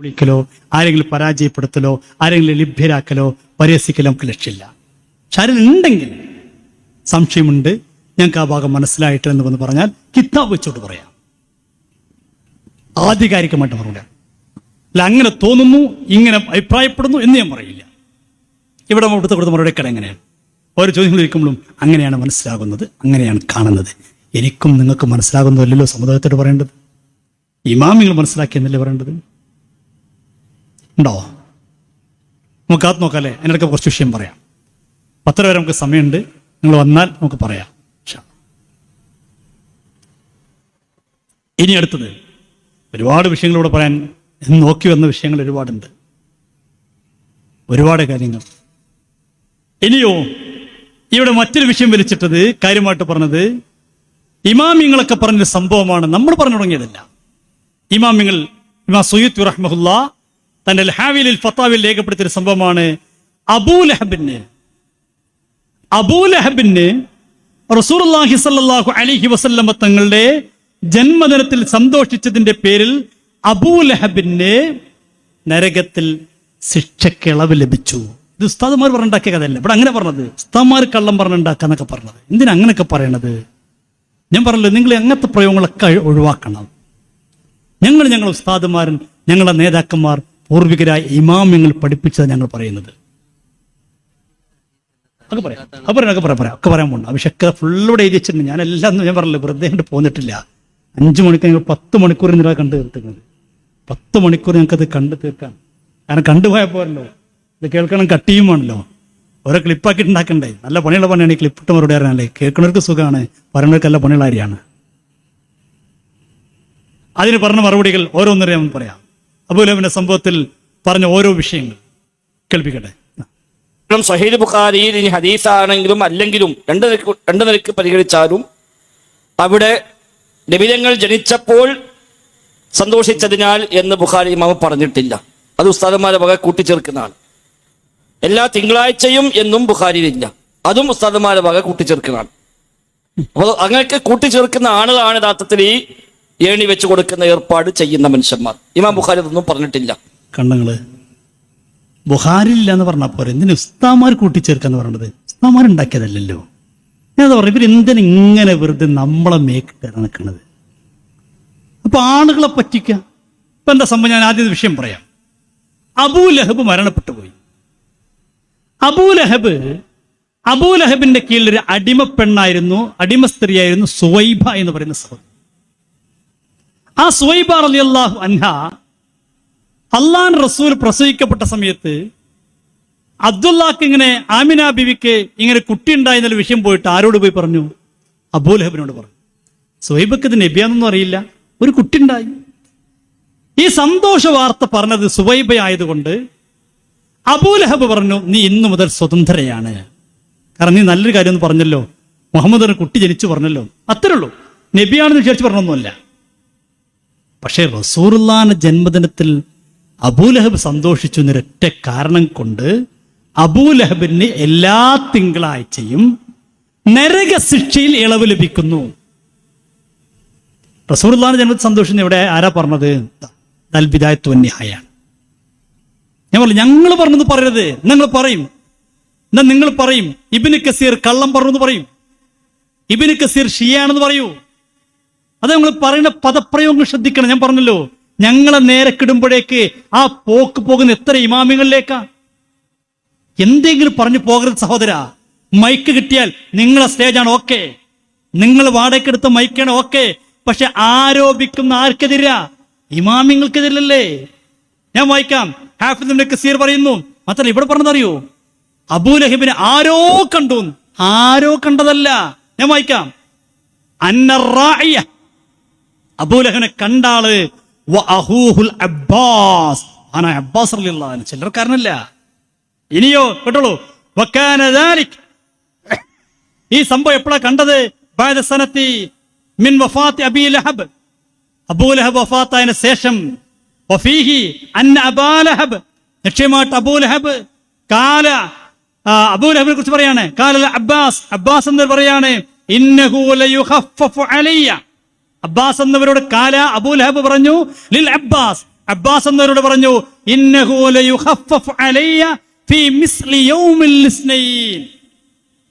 വിളിക്കലോ ആരെങ്കിലും പരാജയപ്പെടുത്തലോ ആരെങ്കിലും ലഭ്യരാക്കലോ പരിഹസിക്കലോ നമുക്ക് ലക്ഷ്യമില്ല. ആരെങ്കിലും ഉണ്ടെങ്കിൽ സംശയമുണ്ട് ഞങ്ങൾക്ക് ആ ഭാഗം മനസ്സിലായിട്ട് എന്ന് വന്ന് പറഞ്ഞാൽ കിതാബ് വെച്ചോട്ട് പറയാം. ആധികാരികമായിട്ട് മറുപടി അല്ല അങ്ങനെ തോന്നുന്നു ഇങ്ങനെ അഭിപ്രായപ്പെടുന്നു എന്ന് ഞാൻ പറയില്ല. ഇവിടെ അവിടുത്തെ കൊടുത്ത മറുപടിക്കട എങ്ങനെയാണ്? ഓരോ ചോദ്യങ്ങൾ ഇരിക്കുമ്പോഴും അങ്ങനെയാണ് മനസ്സിലാകുന്നത് അങ്ങനെയാണ് കാണുന്നത്. എനിക്കും നിങ്ങൾക്ക് മനസ്സിലാകുന്നതല്ലല്ലോ സമുദായത്തോട് പറയേണ്ടത്. ഇമാമിങ്ങൾ മനസ്സിലാക്കിയെന്നല്ലേ പറയേണ്ടത്? ഉണ്ടോ? നമുക്ക് അത് നോക്കാം അല്ലേ കുറച്ച് വിഷയം പറയാം. പത്തര വരെ നമുക്ക് സമയമുണ്ട്. നിങ്ങൾ വന്നാൽ നമുക്ക് പറയാം. ഇനി അടുത്തത്. ഒരുപാട് വിഷയങ്ങളിലൂടെ പറയാൻ നോക്കി വന്ന വിഷയങ്ങൾ ഒരുപാടുണ്ട്. ഒരുപാട് കാര്യങ്ങൾ. ഇനിയോ ഇവിടെ മറ്റൊരു വിഷയം വലിച്ചിട്ടത് കാര്യമായിട്ട് പറഞ്ഞത് ഇമാമിങ്ങളൊക്കെ പറഞ്ഞൊരു സംഭവമാണ്. നമ്മൾ പറഞ്ഞു തുടങ്ങിയതല്ല. ഇമാമിങ്ങൾ ഇമാ സുയ്യത്ത് റഹ്മഹുല്ല തന്റെ ലഹാവിലിൽ ഫത്താവിൽ രേഖപ്പെടുത്തിയ സംഭവമാണ് അബൂലഹബിന് അബൂലഹബിന് റസൂർഹി സല്ലാഹു അലിഹി വസല്ലമ തങ്ങളുടെ ജന്മദിനത്തിൽ സന്തോഷിച്ചതിന്റെ പേരിൽ അബൂലഹബിന് നരകത്തിൽ ശിക്ഷക്കിളവ് ലഭിച്ചു. ഇത് ഉസ്താദുമാർ പറഞ്ഞുണ്ടാക്കിയ കഥയല്ല. ഇവിടെ അങ്ങനെ പറഞ്ഞത്. ഉസ്താദ്മാർ കള്ളം പറഞ്ഞുണ്ടാക്കാന്നൊക്കെ പറഞ്ഞത്. എന്തിനാ അങ്ങനെയൊക്കെ പറയണത്? ഞാൻ പറഞ്ഞല്ലോ നിങ്ങൾ അങ്ങനത്തെ പ്രയോഗങ്ങളൊക്കെ ഒഴിവാക്കണം. ഞങ്ങൾ ഞങ്ങളുടെ ഉസ്താദുമാരൻ ഞങ്ങളുടെ നേതാക്കന്മാർ പൂർവികരായ ഇമാമ്യങ്ങൾ പഠിപ്പിച്ചത് ഞങ്ങൾ പറയുന്നത്. അത് പറയാം. അത് പറയാം ഒക്കെ പറയാം പറയാം. ഒക്കെ പറയാൻ പോകണം അഭിഷേക് ഫുള്ളോടെ എഴുതി വെച്ചിട്ടുണ്ട്. ഞാൻ എല്ലാം ഒന്നും ഞാൻ പറഞ്ഞില്ല. വെറുതെ കണ്ട് പോന്നിട്ടില്ല. അഞ്ച് മണിക്കൂർ ഞങ്ങൾ പത്ത് മണിക്കൂർ ഇന്നലെ കണ്ടു തീർക്കുന്നത് പത്ത് മണിക്കൂർ ഞങ്ങൾക്കത് കണ്ടു തീർക്കാം കാരണം കണ്ടുപോയാൽ പോരല്ലോ. ഇത് കേൾക്കണം കട്ടിയും വേണല്ലോ. ഓരോ ക്ലിപ്പാക്കി ഉണ്ടാക്കണ്ടേ? നല്ല പണിയുള്ള പണിയാണ് ഈ ക്ലിപ്പിട്ട് മറുപടി അറിയാനല്ലേ കേൾക്കുന്നവർക്ക് സുഖമാണ് പറയുന്നവർക്ക് നല്ല പണിയുള്ള കാര്യമാണ്. അതിന് പറഞ്ഞ മറുപടികൾ ഓരോന്നറിയാമെന്ന് പറയാം. അബൂലബിന്റെ സംഭവത്തിൽ പറഞ്ഞ ഓരോ വിഷയങ്ങൾ. കേൾപ്പിക്കട്ടെ. സഹീദ് ബുഖാരിയിൽ ഇനി ഹദീസാണെങ്കിലും അല്ലെങ്കിലും രണ്ട് നിലയ്ക്ക് രണ്ട് നിരക്ക് പരിഗണിച്ചാലും അവിടെ നബിതങ്ങൾ ജനിച്ചപ്പോൾ സന്തോഷിച്ചതിനാൽ എന്ന് ബുഖാരി ഇമാമ പറഞ്ഞിട്ടില്ല. അത് ഉസ്താദന്മാരെ വക കൂട്ടിച്ചേർക്കുന്നതാണ്. എല്ലാ തിങ്കളാഴ്ചയും എന്നും ബുഖാരിയിലില്ല. അതും ഉസ്താദന്മാരെ വക കൂട്ടിച്ചേർക്കുന്നതാണ്. അപ്പോൾ അങ്ങനെയൊക്കെ കൂട്ടിച്ചേർക്കുന്ന ആളുകളാണ് യഥാർത്ഥത്തിൽ ഈ ഏണി വെച്ച് കൊടുക്കുന്ന ഏർപ്പാട് ചെയ്യുന്ന മനുഷ്യന്മാർ. ഇമാം ബുഖാരി ഇതൊന്നും പറഞ്ഞിട്ടില്ല. കണ്ണങ്ങൾ ബുഹാരില്ല എന്ന് പറഞ്ഞാൽ പോരെ. എന്തിനു ഉസ്താമാർ കൂട്ടിച്ചേർക്കാന്ന് പറഞ്ഞത്? ഉസ്താമാർ ഉണ്ടാക്കിയതല്ലല്ലോ. ഞാൻ പറഞ്ഞു ഇവരെന്തിനാ ഇങ്ങനെ വെറുതെ നമ്മളെ മേക്കിട്ടാണ് നിൽക്കുന്നത് അപ്പൊ ആളുകളെ പറ്റിക്ക. ഇപ്പൊ എന്താ സംഭവം? ഞാൻ ആദ്യം വിഷയം പറയാം. അബൂലഹബ് മരണപ്പെട്ടു പോയി. അബൂലഹബ് അബൂലഹബിന്റെ കീഴിൽ ഒരു അടിമ പെണ്ണായിരുന്നു അടിമ സ്ത്രീയായിരുന്നു സുവൈബ എന്ന് പറയുന്ന സഹോദരി. ആ സുവൈബ അള്ളാഹു അൻഹ അള്ളാൻ റസൂൽ പ്രസവിക്കപ്പെട്ട സമയത്ത് അബ്ദുല്ലാക്ക് ഇങ്ങനെ ആമിന ബിവിക്ക് ഇങ്ങനെ കുട്ടി ഉണ്ടായി എന്നൊരു വിഷയം പോയിട്ട് ആരോട് പോയി പറഞ്ഞു? അബൂലഹബിനോട് പറഞ്ഞു. സുഹൈബക്ക് ഇത് നബിയാന്നൊന്നും അറിയില്ല. ഒരു കുട്ടി ഉണ്ടായി. ഈ സന്തോഷ വാർത്ത പറഞ്ഞത് സുവൈബ ആയതുകൊണ്ട് അബൂലഹബ് പറഞ്ഞു നീ ഇന്നു മുതൽ സ്വതന്ത്രയാണ്. കാരണം നീ നല്ലൊരു കാര്യം പറഞ്ഞല്ലോ. മുഹമ്മദ് കുട്ടി ജനിച്ചു പറഞ്ഞല്ലോ. അത്രേ ഉള്ളൂ. നബിയാണെന്ന് വിചാരിച്ച് പറഞ്ഞൊന്നുമല്ല. പക്ഷേ റസൂറുല്ലാന്റെ ജന്മദിനത്തിൽ അബൂലഹബ് സന്തോഷിച്ചു എന്നൊരൊറ്റ കാരണം കൊണ്ട് അബൂലഹബിന് എല്ലാ തിങ്കളാഴ്ചയും നരക ശിക്ഷയിൽ ഇളവ് ലഭിക്കുന്നു. റസൂറുല്ലാന്റെ ജന്മത്തിൽ സന്തോഷിച്ചു ഇവിടെ ആരാ പറഞ്ഞത്? ദൽബിദായത്വ ന്യായാണ് ഞാൻ പറഞ്ഞു ഞങ്ങൾ പറഞ്ഞത് പറയരുത്. നിങ്ങൾ പറയും. എന്നാ നിങ്ങൾ പറയും. ഇബിന് കസീർ കള്ളം പറഞ്ഞു പറയും. ഇബിന് കസീർ ഷിയാണെന്ന് പറയൂ. അത് നമ്മൾ പറയുന്ന പദപ്രയോഗം ശ്രദ്ധിക്കണം. ഞാൻ പറഞ്ഞല്ലോ ഞങ്ങളെ നേരെ കിടുമ്പോഴേക്ക് ആ പോക്ക് പോകുന്ന എത്ര ഇമാമികളിലേക്കാ? എന്തെങ്കിലും പറഞ്ഞു പോകരുത് സഹോദര. മൈക്ക് കിട്ടിയാൽ നിങ്ങളെ സ്റ്റേജാണ് ഓക്കെ. നിങ്ങൾ വാടകയ്ക്കെടുത്ത മൈക്കാണ് ഓക്കെ. പക്ഷെ ആരോപിക്കുന്ന ആർക്കെതിരാ? ഇമാമിങ്ങൾക്കെതിരല്ലേ? ഞാൻ വായിക്കാം. ഹാഫിദ് കസീർ പറയുന്നു. മാത്രമല്ല ഇവിടെ പറഞ്ഞതറിയോ അബൂലഹിബിനെ ആരോ കണ്ടു ആരോ കണ്ടതല്ല. ഞാൻ വായിക്കാം. അന്നറായ അബൂലഹനെ കണ്ടാൾ അബ്ബാസ്. ആന അബ്ബാസ് റളിയല്ലാഹു ചിലർക്കാരനല്ല ഇനിയോ കേട്ടോളൂ. ഈ സംഭവം എപ്പോഴാ കണ്ടത്? ബാദ സനത്തി മിൻ വഫാത്ത് അബീ ലഹബ്. അബൂലഹബ് വഫാത്തായതിനു ശേഷം വഫീഹി അന്ന അബാലഹബ് അബൂലഹബ് കാല അബൂലഹബിനെ കുറിച്ച് പറയാണ്. കാല അബ്ബാസ്. അബ്ബാസ് എന്ന് പറയാണ് ഇന്നഹു ലയുഖഫഫു അലയ്യ. അബ്ബാസ് എന്നവരോട് കാല അബൂലഹബ് പറഞ്ഞു ലിൽ അബ്ബാസ്. അബ്ബാസ് എന്നവരോട് പറഞ്ഞു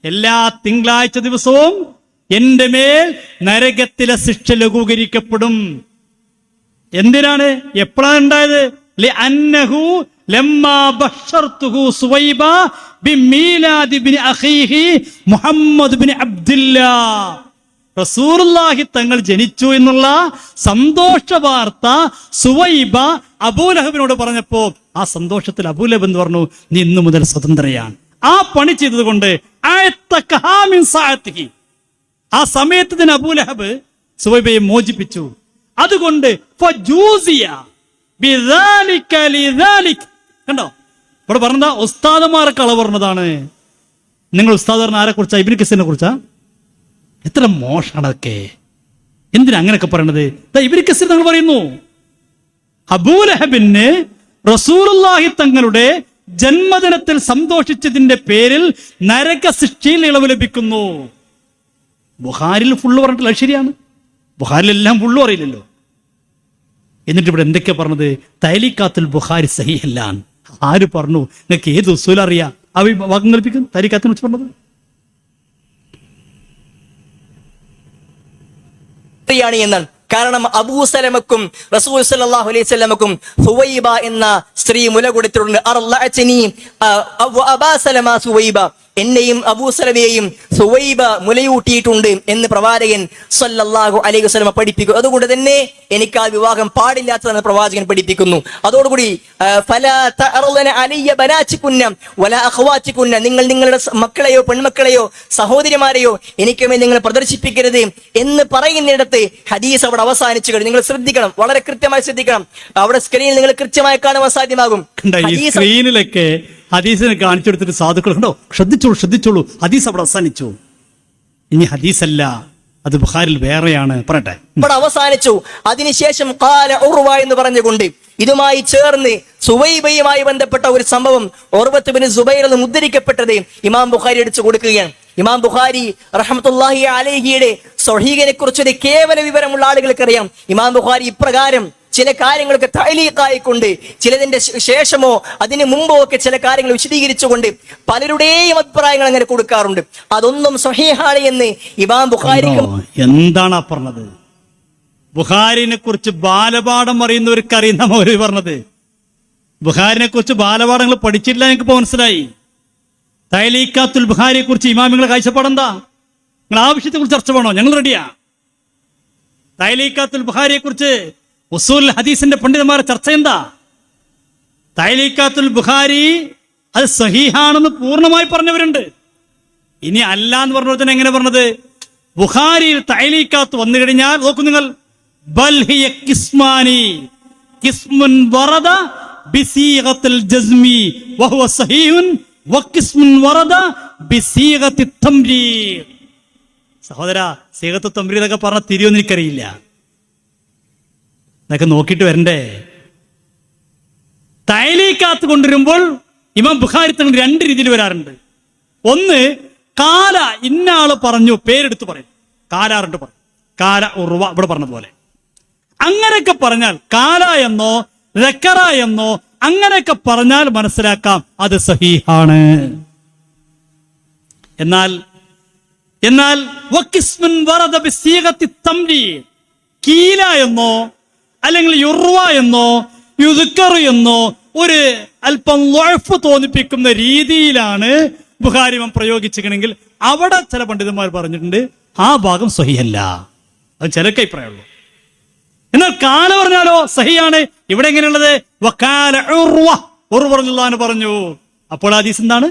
എല്ലാ തിങ്കളാഴ്ച ദിവസവും എന്റെ മേൽ നരകത്തിലെ ശിക്ഷ ലഘൂകരിക്കപ്പെടും. എന്തിനാണ്? എപ്പോഴാണ് ഉണ്ടായത്? മുഹമ്മദ് ഇബ്നി അബ്ദുല്ലാ. റസൂലുള്ളാഹി തങ്ങൾ ജനിച്ചു എന്നുള്ള സന്തോഷ വാർത്ത സുവൈബ അബൂലഹബിനോട് പറഞ്ഞപ്പോ ആ സന്തോഷത്തിൽ അബൂലഹബ് എന്ന് പറഞ്ഞു നീ ഇന്നു മുതൽ സ്വതന്ത്രയാണ്. ആ പണി ചെയ്തത് കൊണ്ട് ആ സമയത്ത് തന്നെ അബൂലഹബ് സുവൈബയെ മോചിപ്പിച്ചു. അതുകൊണ്ട്. കണ്ടോ? ഇവിടെ പറഞ്ഞ ഉസ്താദമാരെ കള പറഞ്ഞതാണ് നിങ്ങൾ ഉസ്താദ് പറഞ്ഞ ആരെ കുറിച്ചാ ഇബിൻ കിസിനെ കുറിച്ചാ? എത്ര മോശമാണൊക്കെ എന്തിനാ അങ്ങനെയൊക്കെ പറയണത്? ഇവർക്ക് തങ്ങൾ പറയുന്നു. അബൂലഹബിന് റസൂലുള്ളാഹി തങ്ങളുടെ ജന്മദിനത്തിൽ സന്തോഷിച്ചതിന്റെ പേരിൽ നരക സൃഷ്ടിയിൽ ഇളവ് ലഭിക്കുന്നു. ബുഹാരിൽ ഫുള്ള് പറഞ്ഞിട്ടില്ല ശരിയാണ്. ബുഹാരിലെല്ലാം ഫുള്ളും അറിയില്ലല്ലോ എന്നിട്ട് ഇവിടെ എന്തൊക്കെയാ പറഞ്ഞത്? തൈലിക്കാത്തുൽ ബുഹാരി സഹിഹല്ലാൻ. ആര് പറഞ്ഞു? നിങ്ങൾക്ക് ഏത് ഉസൂൽ അറിയാം അവ വാക്കം കൽപ്പിക്കും തൈലിക്കാത്തിനെ കുറിച്ച് പറഞ്ഞത്? സ്ത്രീയാണ് എന്നാണ്. കാരണം അബൂസലമക്കും റസൂൽ സല്ലാഹു അലൈഹി സ്വലമക്കും സുവൈബ എന്ന സ്ത്രീ മുല കൊടുത്തിട്ടുണ്ട്. എന്നെയും അബൂ സലമയെയും സുവൈബ മുലയൂട്ടിയിട്ടുണ്ട് എന്ന് പ്രവാചകൻ സല്ലല്ലാഹു അലൈഹി വസ്ലമ പഠിപ്പിക്കും. അതുകൊണ്ട് തന്നെ എനിക്ക് ആ വിവാഹം പാടില്ലാത്തതെന്ന് പ്രവാചകൻ പഠിപ്പിക്കുന്നു. അതോടുകൂടി നിങ്ങൾ നിങ്ങളുടെ മക്കളെയോ പെൺമക്കളെയോ സഹോദരിമാരെയോ എനിക്ക് മേൽ നിങ്ങൾ പ്രദർശിപ്പിക്കരുത് എന്ന് പറയുന്നിടത്ത് ഹദീസ് അവിടെ അവസാനിച്ചു കഴിഞ്ഞു. നിങ്ങൾ ശ്രദ്ധിക്കണം വളരെ കൃത്യമായി ശ്രദ്ധിക്കണം. അവിടെ സ്ക്രീനിൽ നിങ്ങൾ കൃത്യമായി കാണുവാൻ സാധ്യമാകും. സ്ക്രീനിലൊക്കെ ഹദീസിനെ കാണിച്ചു കൊടുത്തിട്ട് സാധുക്കളുണ്ടോ ശ്രദ്ധിച്ചോളൂ ശ്രദ്ധിച്ചോളൂ. ഹദീസ് അവിടെ അവസാനിച്ചു. ഇനി ഹദീസല്ല അത് ബുഖാരിൽ വേറെയാണ്. പറയട്ടെ. ഇവിടെ അവസാനിച്ചു. അതിനുശേഷം കാല ഉർവ എന്ന് പറഞ്ഞുകൊണ്ട് ഇതുമായി ചേർന്ന് സുവൈബയുമായി ബന്ധപ്പെട്ട ഒരു സംഭവം ഓർവത്തുബിന് സുബൈർ എന്ന് മുദ്രിക്കപ്പെട്ടത് ഇമാം ബുഖാരി അടിച്ചു കൊടുക്കുകയാണ്. ഇമാം ബുഖാരി റഹമത്തുല്ലാഹി അലേഹിയുടെ സൊഹീഖിനെ കുറിച്ചൊരു കേവല വിവരമുള്ള ആളുകൾക്കറിയാം. ഇമാം ബുഖാരി ഇപ്രകാരം ചില കാര്യങ്ങളൊക്കെ തൈലീക്കായിക്കൊണ്ട് ചിലതിന്റെ ശേഷമോ അതിന് മുമ്പോ ഒക്കെ ചില കാര്യങ്ങൾ വിശദീകരിച്ചുകൊണ്ട് പലരുടെയും അഭിപ്രായങ്ങൾ അങ്ങനെ കൊടുക്കാറുണ്ട്. അതൊന്നും സഹിഹാണ് എന്ന് ഇമാം ബുഖാരിക്കും എന്താണ് പറഞ്ഞത്? ബുഹാരിനെ കുറിച്ച് ബാലപാഠം അറിയുന്നവർക്ക് അറിയുന്ന മൗലവി പറഞ്ഞത്. ബുഹാരിനെ കുറിച്ച് ബാലപാഠങ്ങൾ പഠിച്ചിട്ടില്ല എനിക്ക് ഇപ്പൊ മനസ്സിലായി. തൈലീക്കാത്തുൽ ബുഹാരിയെ കുറിച്ച് ഇമാമിങ്ങളെ കാഴ്ചപ്പാടെന്താ നിങ്ങൾ ആവശ്യത്തെ കുറിച്ച് ചർച്ച വേണോ? ഞങ്ങൾ റെഡിയാ തൈലീക്കാത്തുൽ ബുഹാരിയെ കുറിച്ച് ഉസൂൽ ഹദീസിന്റെ പണ്ഡിതന്മാരുടെ ചർച്ച എന്താ? തൈലീക്കാത്തുൽ ബുഹാരി അത് സഹീഹാണെന്ന് പൂർണമായി പറഞ്ഞവരുണ്ട്. ഇനി അല്ല എന്ന് പറഞ്ഞ തന്നെ എങ്ങനെ പറഞ്ഞത്? ബുഖാരിയിൽ തൈലീക്കാത്ത് വന്നു കഴിഞ്ഞാൽ നോക്കൂ നിങ്ങൾ. ബൽഹിയ കിസ്മാനി. കിസ്മുൻ വറദ ബിസീഗത്തിൽ ജസ്മി. വഹുവ സഹീഹുൻ. വകിസ്മുൻ വറദ ബിസീഗത്തി തംരീർ സഹോദര സീഗത്ത് തംരീർ എന്നൊക്കെ പറഞ്ഞ തിരിയൊന്നും എനിക്കറിയില്ല. ഇതൊക്കെ നോക്കിയിട്ട് വരണ്ടേ? തൈലീക്കാത്ത് കൊണ്ടുവരുമ്പോൾ ഇമാം ബുഖാരി രണ്ട് രീതിയിൽ വരാറുണ്ട്. ഒന്ന് കാല ഇന്ന ആൾ പറഞ്ഞു പേരെടുത്ത് പറയും. കാലാറുണ്ട് പറയും. കാല ഉറുവ ഇവിടെ പറഞ്ഞതുപോലെ അങ്ങനെയൊക്കെ പറഞ്ഞാൽ കാല എന്നോ രക്കറ എന്നോ അങ്ങനെയൊക്കെ പറഞ്ഞാൽ മനസ്സിലാക്കാം അത് സഹീഹാണ്. എന്നാൽ എന്നാൽ. കീല എന്നോ അല്ലെങ്കിൽ യുർവ എന്നോ യുദുക്കർ എന്നോ ഒരു അല്പം ലൊഴഫ് തോന്നിപ്പിക്കുന്ന രീതിയിലാണ് ബുഹാരിമം പ്രയോഗിച്ചിരിക്കണമെങ്കിൽ അവിടെ ചില പണ്ഡിതന്മാർ പറഞ്ഞിട്ടുണ്ട് ആ ഭാഗം സഹിയല്ല. അത് ചിലക്ക് അഭിപ്രായമുള്ളൂ. എന്നാൽ കാല പറഞ്ഞാലോ സഹിയാണ്. ഇവിടെ എങ്ങനെയുള്ളത്? വക്കാല ഉറു പറഞ്ഞുള്ളാന്ന് പറഞ്ഞു. അപ്പോൾ ഹദീസ് എന്താണ്?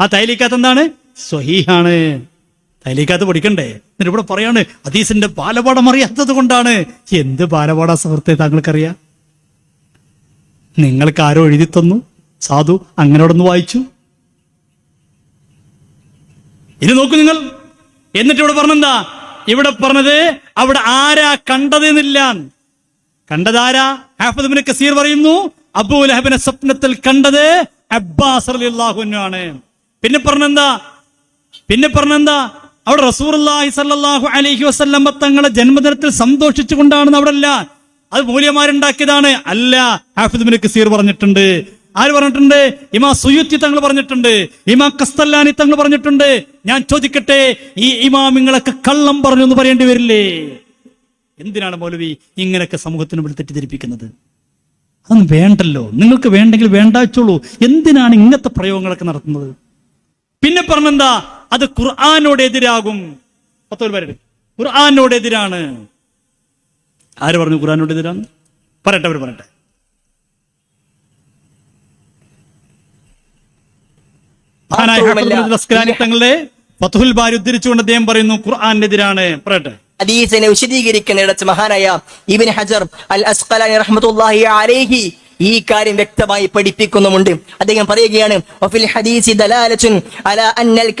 ആ തൈലിക്കാത്ത എന്താണ്? സ്വഹീഹാണ് തൈലിക്കാത്ത പഠിക്കണ്ടേ? എന്നിട്ട് ഇവിടെ പറയാണ് ഹദീസിന്റെ ബാലപാഠം അറിയാത്തത് കൊണ്ടാണ്. എന്ത് ബാലപാഠ സുഹൃത്തെ താങ്കൾക്കറിയാം? നിങ്ങൾക്ക് ആരോ എഴുതി തന്നു? സാധു അങ്ങനെ ഒന്ന് വായിച്ചു? ഇനി നോക്കൂ നിങ്ങൾ. എന്നിട്ട് ഇവിടെ പറഞ്ഞെന്താ? ഇവിടെ പറഞ്ഞത് അവിടെ ആരാ കണ്ടതെന്നില്ല കണ്ടതാരാ ഹാഫിദ് ഇബ്നു കസീർ പറയുന്നു അബൂ സ്വപ്നത്തിൽ കണ്ടത് അബ്ബാസ് അലി ആണ്. പിന്നെ പറഞ്ഞെന്താ? പിന്നെ പറഞ്ഞെന്താ? അവിടെ റസൂറുല്ലാഹി സല്ലാഹു അലഹി വസല്ലം തങ്ങളുടെ ജന്മദിനത്തിൽ സന്തോഷിച്ചുകൊണ്ടാണെന്ന് അവിടെ അല്ല. അത് മൂല്യമാരുണ്ടാക്കിയതാണ് അല്ല ഹാഫിദ് ബിൻ കസീർ പറഞ്ഞിട്ടുണ്ട്. ആര് പറഞ്ഞിട്ടുണ്ട്? ഇമാ സുയുത്തി തങ്ങൾ പറഞ്ഞിട്ടുണ്ട്. ഇമാ കസ്തല്ലാനി തങ്ങൾ പറഞ്ഞിട്ടുണ്ട്. ഞാൻ ചോദിക്കട്ടെ ഈ ഇമാമിങ്ങളൊക്കെ കള്ളം പറഞ്ഞു എന്ന് പറയേണ്ടി വരില്ലേ? എന്തിനാണ് മൗലവി ഇങ്ങനെയൊക്കെ സമൂഹത്തിന് മുമ്പിൽ തെറ്റിദ്ധരിപ്പിക്കുന്നത്? അതൊന്നും വേണ്ടല്ലോ. നിങ്ങൾക്ക് വേണ്ടെങ്കിൽ വേണ്ടാച്ചോളൂ. എന്തിനാണ് ഇങ്ങനത്തെ പ്രയോഗങ്ങളൊക്കെ നടത്തുന്നത്? പിന്നെ പറഞ്ഞെന്താ? അത് ഖുർആാനോട് എതിരാകും പത്തോൽ പേരുടെ ഖുർആാനോട് എതിരാണ് ആര് പറഞ്ഞു ഖുർആാനോട് എതിരാണ് പറയട്ടെ. അവർ പറയട്ടെ തങ്ങളുടെ ഫതുഹുൽ ബാരി ഉദ്ധരിച്ചുകൊണ്ട് അദ്ദേഹം പറയുന്നു ഖുർആാനെതിരാണ് പറയട്ടെ. ഹദീസിനെ വിശദീകരിക്കുന്നിടത്ത് മഹാനായ ഇബിൻ ഹജർ അൽ അസ്ഖലാനി റഹ്മത്തുള്ളാഹി അലൈഹി ഈ കാര്യം വ്യക്തമായി പഠിപ്പിക്കുന്നുമുണ്ട്. അദ്ദേഹം പറയുകയാണ് ഹദീസി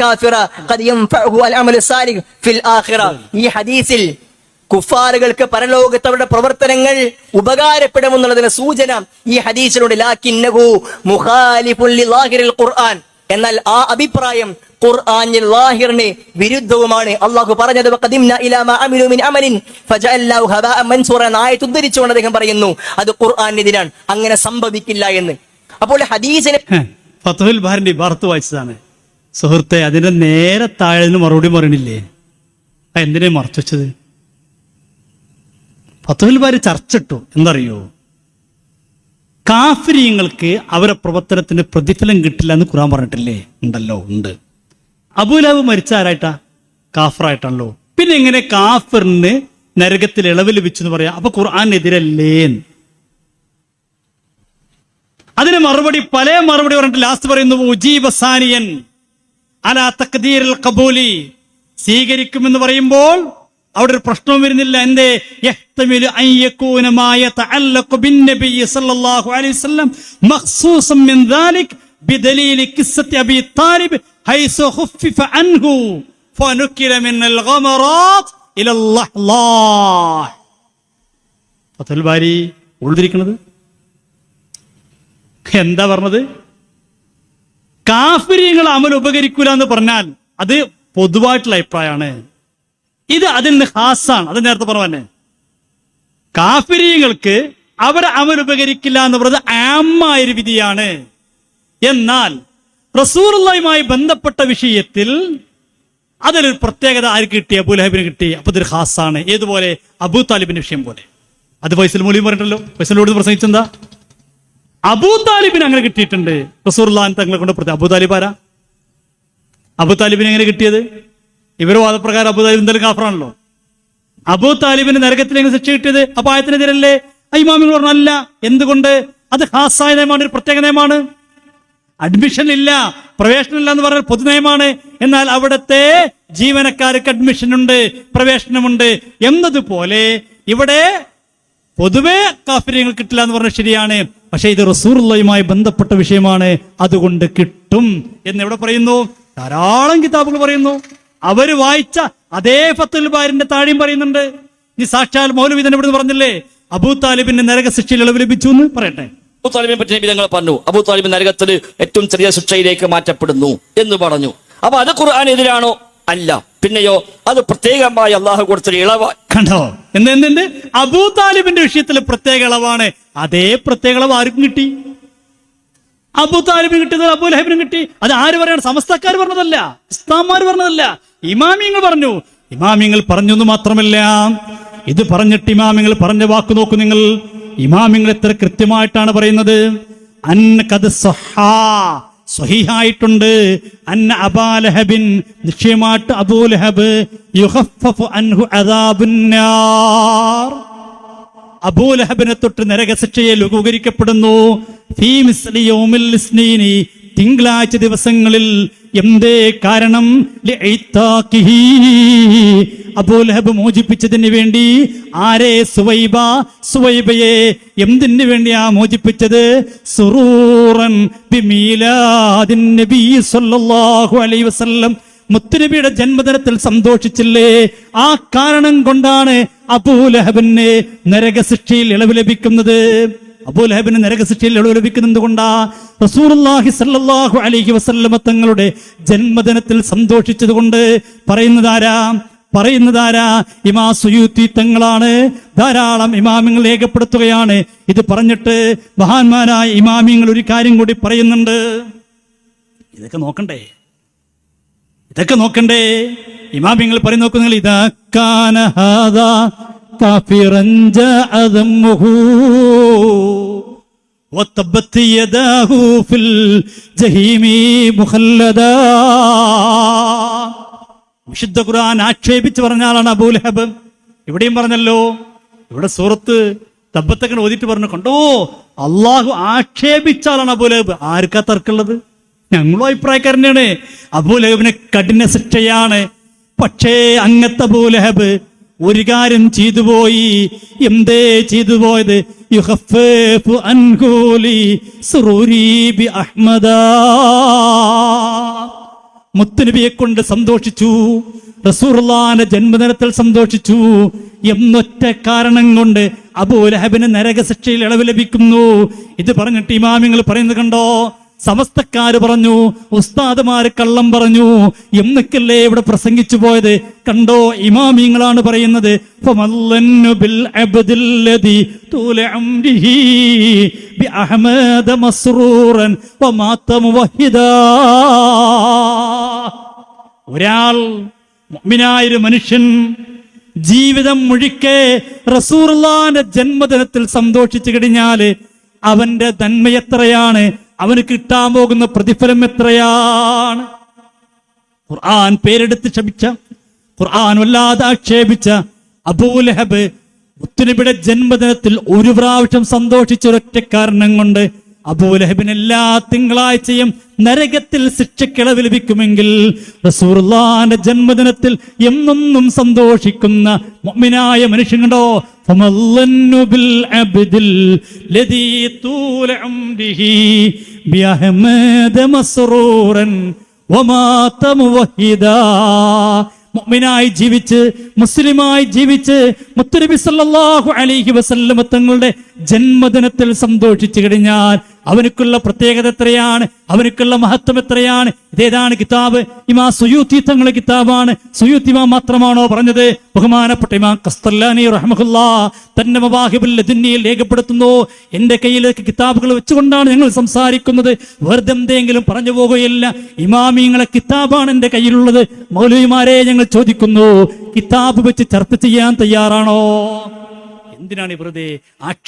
കാഫിറ ഖദ് യൻഫഉഹു അൽ ഫിൽ ആഖിറ. ഈ ഹദീസിൽ കുഫാറുകൾക്ക് പരലോകത്ത് അവരുടെ പ്രവർത്തനങ്ങൾ ഉപകാരപ്പെടുമെന്നുള്ളതിന് സൂചന ഈ ഹദീസിലൂടെ ലാക്കിന്നഹു മുഖാലിഫുൽ ഖുർആൻ. എന്നാൽ ആ അഭിപ്രായം ഖുർആനിൽ ലാഹിറിന് വിരുദ്ധവുമാണ്. അള്ളാഹു പറഞ്ഞത് വഖദിംന ഇലാ മാ അമിലു മിൻ അമലിൻ ഫജഅല്ലാഹു ഹബാഅൻ മൻസൂറ ആയത്ത് ഉദ്ധരിച്ചുകൊണ്ട് അദ്ദേഹം പറയുന്നു അത് ഖുർആനെതിരാണ് അങ്ങനെ സംഭവിക്കില്ല എന്ന്. അപ്പോൾ ഹദീസിനെ ഫത്ഹുൽ ബാരിന്റെ ഇബാർത്ത് വായിച്ചതാണ്. സുഹൃത്തെ അതിന്റെ നേരെ താഴെ നിന്ന് മറുപടി പറയണില്ലേ? എന്തിനെ മറച്ചു വെച്ചത്? ഫത്ഹുൽ ബാരി ചർച്ചിട്ടു എന്തറിയോ? കാഫിരിയങ്ങൾക്ക് അവരെ പ്രവർത്തനത്തിന് പ്രതിഫലം കിട്ടില്ല എന്ന് ഖുറാൻ പറഞ്ഞിട്ടില്ലേ? ഉണ്ടല്ലോ ഉണ്ട്. അബുലാബ് മരിച്ച ആരായിട്ടാ? കാഫറായിട്ടാണല്ലോ. പിന്നെ എങ്ങനെ കാഫിറിന് നരകത്തിൽ ഇളവ് ലഭിച്ചു എന്ന് പറയാം? അപ്പൊ ഖുർആാനെതിരല്ലേ അതിന് മറുപടി പല മറുപടി പറഞ്ഞിട്ട് ലാസ്റ്റ് പറയുന്നു ഉജീബസാനിയൻ അലാ തക്ദീരിൽ കബൂലി സ്വീകരിക്കുമെന്ന് പറയുമ്പോൾ അവിടെ ഒരു പ്രശ്നം വരുന്നില്ല. ഉൾതിരിക്കുന്നത് എന്താ പറഞ്ഞത്? കാഫര്യങ്ങൾ അമൽ ഉപകരിക്കൂല എന്ന് പറഞ്ഞാൽ അത് പൊതുവായിട്ടുള്ള അഭിപ്രായമാണ്. ഇത് അതിൽ നിന്ന് ഹാസാണ്. അത് നേരത്തെ പറഞ്ഞ തന്നെ. അവർ അവരെ അമൽ ഉപകരിക്കില്ല എന്ന് പറയുന്നത് ആമായൊരു വിധിയാണ്. എന്നാൽ റസൂറുള്ളയുമായി ബന്ധപ്പെട്ട വിഷയത്തിൽ അതിലൊരു പ്രത്യേകത ആര് കിട്ടി? അബുലഹബിന് കിട്ടി. അപ്പൊ ഇതൊരു ഹാസാണ്. ഏതുപോലെ? അബൂ താലിബിന്റെ വിഷയം പോലെ. അത് ഫൈസൽ മൂലിയും പറഞ്ഞിട്ടല്ലോ. ഫൈസലോട് പ്രസംഗിച്ചെന്താ അബൂ താലിബിന് അങ്ങനെ കിട്ടിയിട്ടുണ്ട്. റസൂർലാൻ തങ്ങളെ കൊണ്ട് പ്രത്യേക അബൂ താലിബ് ആരാ? അബൂ താലിബിന് എങ്ങനെ കിട്ടിയത്? ഇവരുടെ വാദപ്രകാരം അബു താലിബ് എന്തായാലും കാഫറാണല്ലോ. അബൂ താലിബിന് നരകത്തിൽ എങ്ങനെ ശിക്ഷ കിട്ടിയത് അപ്പൊ ആയത്തിനെതിരല്ലേ ഇമാമികൾ പറഞ്ഞല്ല എന്തുകൊണ്ട്? അത് ഹാസായ നിയമമാണ് ഒരു പ്രത്യേക നിയമമാണ്. അഡ്മിഷൻ ഇല്ല പ്രവേശനം ഇല്ല എന്ന് പറഞ്ഞാൽ പൊതു നയമാണ് എന്നാൽ അവിടുത്തെ ജീവനക്കാർക്ക് അഡ്മിഷൻ ഉണ്ട് പ്രവേശനമുണ്ട് എന്നതുപോലെ ഇവിടെ പൊതുവെ കാഫര്യങ്ങൾ കിട്ടില്ല എന്ന് പറഞ്ഞാൽ ശരിയാണ്. പക്ഷെ ഇത് റസൂറുള്ളയുമായി ബന്ധപ്പെട്ട വിഷയമാണ്. അതുകൊണ്ട് കിട്ടും എന്ന് എവിടെ പറയുന്നു? ധാരാളം കിതാബുകൾ പറയുന്നു. അവർ വായിച്ച അതേ ഫത്തുൽ ബാരിന്റെ താഴെയും പറയുന്നുണ്ട്. ഈ സാക്ഷാൽ മൗലവി തന്നെ ഇവിടുന്ന് പറഞ്ഞില്ലേ? അബൂ താലിബിന്റെ നരക ശിക്ഷയിൽ ഇളവ് ലഭിച്ചു എന്ന് പറയട്ടെ. അബൂ താലിബിനെ പറ്റി നബി തങ്ങൾ പറഞ്ഞു അബൂ താലിബ് നരകത്തിൽ ഏറ്റവും ചെറിയ ശിക്ഷയിലേക്ക് മാറ്റപ്പെടുന്നു എന്ന് പറഞ്ഞു. അപ്പൊ അത് ഖുർആൻ എതിരാണോ അല്ല. പിന്നെയോ അത് പ്രത്യേകമായി അള്ളാഹു കൊടുത്തൊരു ഇളവ. കണ്ടോ? എന്ത് എന്ത്? അബൂ താലിബിന്റെ വിഷയത്തിൽ പ്രത്യേക ഇളവാണ്. അതേ പ്രത്യേക ഇളവ് ആർക്കും കിട്ടി? അബൂ താലിബിന് കിട്ടിയത് അബൂ ലഹബിന് കിട്ടി. അത് ആര് പറയാണ്? സമസ്തക്കാർ പറഞ്ഞതല്ല. ഇസ്ലാമാർ പറഞ്ഞതല്ല. ഇമാമിയങ്ങൾ പറഞ്ഞു. ഇമാമിയങ്ങൾ പറഞ്ഞു എന്ന് മാത്രമല്ല ഇത് പറഞ്ഞിട്ട് ഇമാമിങ്ങൾ പറഞ്ഞ വാക്ക് നോക്കൂ നിങ്ങൾ. ഇമാമിങ്ങൾ എത്ര കൃത്യമായിട്ടാണ് പറയുന്നത്? സ്വഹീഹായിട്ടുണ്ട്. അന്ന നിശ്ചയമായിട്ട് അബൂലഹബ് യുഹഫഫു അൻഹു അദാബുന്നാർ അബൂലഹബിനെ തൊട്ട് നരകശിക്ഷയെ ലഘൂകരിക്കപ്പെടുന്നു. തിങ്കളാഴ്ച ദിവസങ്ങളിൽ എന്തേ കാരണം. അബൂലഹബ് മോചിപ്പിച്ചതിന് വേണ്ടി ആരെ സുവൈബ? സുവൈബയെ എന്തിനു വേണ്ടിയാ മോചിപ്പിച്ചത്? സുറൂറൻ മുത്തുനബിയുടെ ജന്മദിനത്തിൽ സന്തോഷിച്ചില്ലേ? ആ കാരണം കൊണ്ടാണ് അബൂലഹബിന് നരകശിക്ഷയിൽ ഇളവ് ലഭിക്കുന്നത്. അബൂലഹബിന് നരകശിക്ഷയിൽ ഇളവ് ലഭിക്കുന്നത് കൊണ്ടാ റസൂലുള്ളാഹി സല്ലാഹു അലൈഹി വസല്ലമ തങ്ങളുടെ ജന്മദിനത്തിൽ സന്തോഷിച്ചത് കൊണ്ട് പറയുന്നതാരാ? പറയുന്നതാരാ? ഇമാ സുയൂത്തി തങ്ങളാണ്. ധാരാളം ഇമാമിങ്ങൾ രേഖപ്പെടുത്തുകയാണ്. ഇത് പറഞ്ഞിട്ട് മഹാന്മാരായ ഇമാമിങ്ങൾ ഒരു കാര്യം കൂടി പറയുന്നുണ്ട്. ഇതൊക്കെ നോക്കണ്ടേ? ഇതൊക്കെ നോക്കണ്ടേ ഇമാമിങ്ങൾ പറയുന്ന നോക്കൂ നിങ്ങൾ ഇതാക്കാന ഹാദാ കാഫിറൻ ജഅദമുഹു وتبت يداه في الجحيم مخلدا വിശുദ്ധ ഖുർആൻ ആക്ഷേപിച്ച് പറഞ്ഞ ആളാണ് അബൂലഹബ് ഇവിടെയും പറഞ്ഞല്ലോ ഇവിടെ സൂറത്ത് തബത്തൊക്കെ ഓതിട്ട് പറഞ്ഞു കണ്ടോ അള്ളാഹു ആക്ഷേപിച്ച ആളാണ് അബൂലഹബ് ആർക്കാ തർക്കുള്ളത് ഞങ്ങളും അഭിപ്രായക്കാരനാണ്. അബൂലഹബിന് കഠിന ശിക്ഷയാണ്. പക്ഷേ അങ്ങത്തെ അബൂലഹബ് ഒരു കാര്യം ചെയ്തു പോയി. എന്തേ ചെയ്തു പോയത്? മുത്തുനബിയെ കൊണ്ട് സന്തോഷിച്ചു. റസൂർലാന്റെ ജന്മദിനത്തിൽ സന്തോഷിച്ചു. എന്നൊറ്റ കാരണം കൊണ്ട് അബൂലഹബിന് നരകശിക്ഷയിൽ ഇളവ് ലഭിക്കുന്നു. ഇത് പറഞ്ഞിട്ട് ഇമാമിങ്ങൾ പറയുന്നത് കണ്ടോ? സമസ്തക്കാര് പറഞ്ഞു ഉസ്താദുമാര് കള്ളം പറഞ്ഞു. എന്നൊക്കെയല്ലേ ഇവിടെ പ്രസംഗിച്ചു പോയത്? കണ്ടോ ഇമാമിങ്ങളാണ് പറയുന്നത് ഒരാൾ മുഅ്മിനായൊരു മനുഷ്യൻ ജീവിതം മുഴുക്കെ റസൂർലാന്റെ ജന്മദിനത്തിൽ സന്തോഷിച്ചു കഴിഞ്ഞാൽ അവന്റെ നന്മ എത്രയാണ് അവന് കിട്ടാൻ പോകുന്ന പ്രതിഫലം എത്രയാണ്? ഖുർആൻ പേരെടുത്ത് ക്ഷമിച്ച ഖുർആൻ വല്ലാതെ ആക്ഷേപിച്ച അബൂലഹബ് മുത്തുനബിയുടെ ജന്മദിനത്തിൽ ഒരു പ്രാവശ്യം സന്തോഷിച്ച ഒരൊറ്റ കാരണം കൊണ്ട് അബൂലഹബിന് എല്ലാ തിങ്കളാഴ്ചയും നരകത്തിൽ ശിക്ഷക്കിളവ് ലഭിക്കുമെങ്കിൽ റസൂർലാന്റെ ജന്മദിനത്തിൽ എന്നൊന്നും സന്തോഷിക്കുന്ന മൊമ്മിനായ മനുഷ്യൻ കണ്ടോ? മസ്റൂറൻ മൊമിനായി ജീവിച്ച് മുസ്ലിമായി ജീവിച്ച് മുത്തനബി സല്ലല്ലാഹു അലൈഹി വസല്ലമ തങ്ങളുടെ ജന്മദിനത്തിൽ സന്തോഷിച്ചു കഴിഞ്ഞാൽ അവനക്കുള്ള പ്രത്യേകത എത്രയാണ്? അവനക്കുള്ള മഹത്വം എത്രയാണ്? ഇതേതാണ് കിതാബ്. ഇമാ സുയൂത്തി തങ്ങളുടെ കിതാബാണ്. സുയൂത്തിമാ മാത്രമാണോ പറഞ്ഞത്? ബഹുമാനപ്പെട്ട ഇമാം കസ്തല്ലാനി റഹ്മഹുല്ലാ തന്റെ ലദുന്നിയിൽ രേഖപ്പെടുത്തുന്നു. എന്റെ കയ്യിലേക്ക് കിതാബുകൾ വെച്ചുകൊണ്ടാണ് ഞങ്ങൾ സംസാരിക്കുന്നത്. വെറുതെ എന്തെങ്കിലും പറഞ്ഞു പോകുകയില്ല. ഇമാമിങ്ങളെ കിതാബാണ് എന്റെ കയ്യിലുള്ളത്. മൗലവിമാരെ ഞങ്ങൾ ചോദിക്കുന്നു കിതാബ് വെച്ച് ചർച്ച ചെയ്യാൻ തയ്യാറാണോ? എന്തിനാണ് വെറുതെ ആക്ഷേപം